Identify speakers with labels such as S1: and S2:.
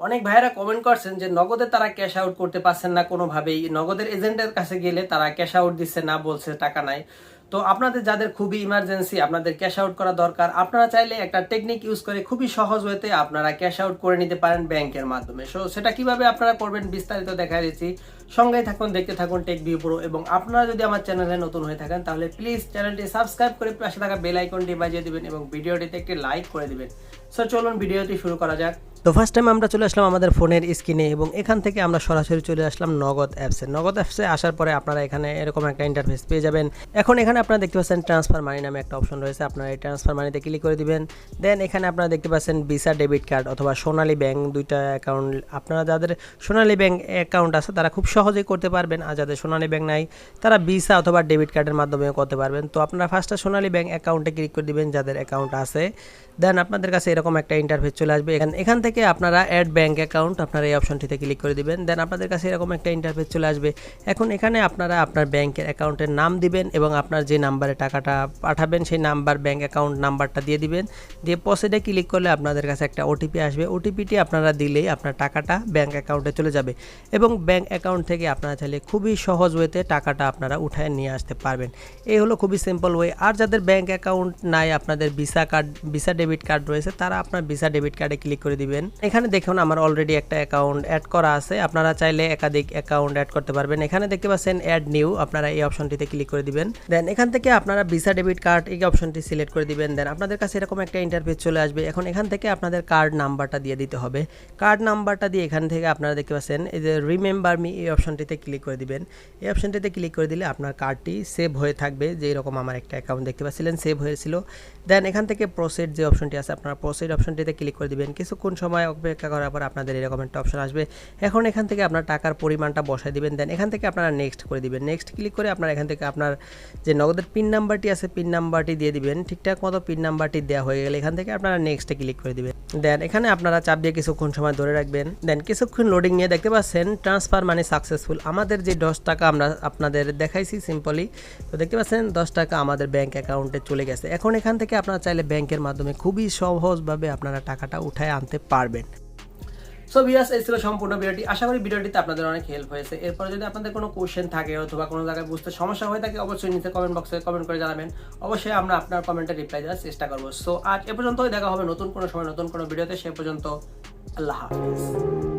S1: অনেক ভাইয়েরা কমেন্ট করছেন যে নগদে তারা ক্যাশ আউট করতে পারছেন না কোনোভাবেই। নগদের এজেন্টের কাছে গেলে তারা ক্যাশ আউট দিচ্ছে, না বলছে, টাকা নাই। তো আপনাদের যাদের খুবই ইমার্জেন্সি আপনাদের ক্যাশ আউট করা দরকার, আপনারা চাইলে একটা টেকনিক ইউজ করে খুবই সহজ হতে আপনারা ক্যাশ আউট করে নিতে পারেন ব্যাংকের মাধ্যমে। সো সেটা কীভাবে আপনারা করবেন বিস্তারিত দেখা দিচ্ছি। সঙ্গে থাকুন, দেখতে থাকুন টেক ভিউ প্রো এবং আপনারা যদি আমার চ্যানেলে নতুন হয়ে থাকেন, তাহলে প্লিজ চ্যানেলটি সাবস্ক্রাইব করে পাশে থাকা বেল আইকনটি বাজিয়ে দিবেন এবং ভিডিওটিতে একটি লাইক করে দিবেন। সো চলুন ভিডিওটি শুরু করা যাক। তো ফার্স্ট টাইম আমরা চলে আসলাম আমাদের ফোনের স্ক্রিনে এবং এখান থেকে আমরা সরাসরি চলে আসলাম নগদ অ্যাপসে নগদ অ্যাপসে আসার পরে আপনারা এখানে এরকম একটা ইন্টারফেস পেয়ে যাবেন। এখন এখানে আপনারা দেখতে পাচ্ছেন ট্রান্সফার মানি নামে একটা অপশন রয়েছে। আপনারা এই ট্রান্সফার মানিতে ক্লিক করে দিবেন। দেন এখানে আপনারা দেখতে পাচ্ছেন ভিসা ডেবিট কার্ড অথবা সোনালী ব্যাংক দুইটা অ্যাকাউন্ট আপনারা যাদের সোনালী ব্যাংক অ্যাকাউন্ট আছে, তারা খুব সহজেই করতে পারবেন। আর যাদের সোনালী ব্যাংক নাই, তারা ভিসা অথবা ডেবিট কার্ডের মাধ্যমে করতে পারবেন। তো আপনারা ফার্স্টে সোনালী ব্যাংক অ্যাকাউন্টে ক্লিক করে দিবেন যাদের অ্যাকাউন্ট আছে। দেন আপনাদের কাছে এরকম একটা ইন্টারফেস চলে আসবে। এখান এখান থেকে আপনারা অ্যাড ব্যাংক অ্যাকাউন্ট আপনারা এই অপশনটিতে ক্লিক করে দিবেন। দেন আপনাদের কাছে এরকম একটা ইন্টারফেস চলে আসবে। এখন এখানে আপনারা আপনার ব্যাংকের অ্যাকাউন্টের নাম দিবেন এবং আপনার যে নাম্বারে টাকাটা পাঠাবেন, সেই নাম্বার ব্যাংক অ্যাকাউন্ট নাম্বারটা দিয়ে দিবেন। দিয়ে পসেডে ক্লিক করলে আপনাদের কাছে একটা ওটিপি আসবে। ওটিপিটি আপনারা দিলেই আপনার টাকাটা ব্যাংক অ্যাকাউন্টে চলে যাবে এবং ব্যাঙ্ক অ্যাকাউন্ট থেকে আপনারা চাইলে খুবই সহজ ওয়েতে টাকাটা আপনারা উঠায় নিয়ে আসতে পারবেন। এই হলো খুবই সিম্পল ওয়ে আর যাদের ব্যাঙ্ক অ্যাকাউন্ট নাই, আপনাদের Visa card Visa debit card রয়েছে, তারা আপনার ভিসা ডেবিট কার্ডে ক্লিক করে দিবেন। এখানে দেখুন, আমার অলরেডি একটা অ্যাকাউন্ট অ্যাড করা আছে। আপনারা চাইলে একাধিক অ্যাকাউন্ট অ্যাড করতে পারবেন। এখানে দেখতে পাচ্ছেন অ্যাড নিউ আপনারা এই অপশনটিতে ক্লিক করে দিবেন। দেন এখান থেকে আপনারা ভিসা ডেবিট কার্ড এই অপশনটি সিলেক্ট করে দিবেন দেন আপনাদের কাছে এরকম একটা ইন্টারফেস চলে আসবে। এখন এখান থেকে আপনাদের কার্ড নাম্বারটা দিয়ে দিতে হবে। কার্ড নাম্বারটা দিয়ে এখান থেকে আপনারা দেখতে পাচ্ছেন, এই যে রিমেম্বার মি এই অপশনটিতে ক্লিক করে দিবেন। এই অপশনটিতে ক্লিক করে দিলে আপনার কার্ডটি সেভ হয়ে থাকবে। যে এরকম আমার একটা অ্যাকাউন্ট দেখতে পাচ্ছিলেন সেভ হয়েছিল। দেন এখান থেকে প্রসেড যে অপশনটি আছে, আপনারা প্রসেড অপশনটিতে ক্লিক করে দিবেন। কিছুক্ষণ সময় অপেক্ষা করার পর আপনাদের এরকম একটা অপশন আসবে। এখন এখান থেকে আপনার টাকার পরিমাণটা বসায় দিবেন দেন এখান থেকে আপনারা নেক্সট করে দিবেন। নেক্সট ক্লিক করে আপনারা এখান থেকে আপনার যে নগদের পিন নাম্বারটি আছে পিন নাম্বারটি দিয়ে দিবেন। ঠিকঠাক মতো পিন নাম্বারটি দেওয়া হয়ে গেলে এখান থেকে আপনারা নেক্সটে ক্লিক করে দিবেন। দেন এখানে আপনারা চাপ দিয়ে কিছুক্ষণ সময় ধরে রাখবেন। দেন কিছুক্ষণ লোডিং নিয়ে দেখতে পাচ্ছেন ট্রান্সফার মানে সাকসেসফুল আমাদের যে দশ টাকা আমরা আপনাদের দেখাইছি সিম্পলি তো দেখতে পাচ্ছেন দশ টাকা আমাদের ব্যাংক অ্যাকাউন্টে চলে গেছে। এখন এখান থেকে আপনারা চাইলে ব্যাংকের মাধ্যমে খুবই সহজভাবে আপনারা টাকাটা উঠায় আনতে পারবেন। সো ভিয়াস এই ছিল সম্পূর্ণ ভিডিওটি। আশা করি ভিডিওটিতে আপনাদের অনেক হেল্প হয়েছে। এরপরে যদি আপনাদের কোনো কোয়েশ্চেন থাকে অথবা কোনো জায়গায় বুঝতে সমস্যা হয়ে থাকে, অবশ্যই নিচে কমেন্ট বক্সে কমেন্ট করে জানাবেন। অবশ্যই আমরা আপনার কমেন্টে রিপ্লাই দেওয়ার চেষ্টা করব। সো আজ এ পর্যন্তই। দেখা হবে নতুন কোনো সময়, নতুন কোনো ভিডিওতে। সে পর্যন্ত আল্লাহ হাফিজ।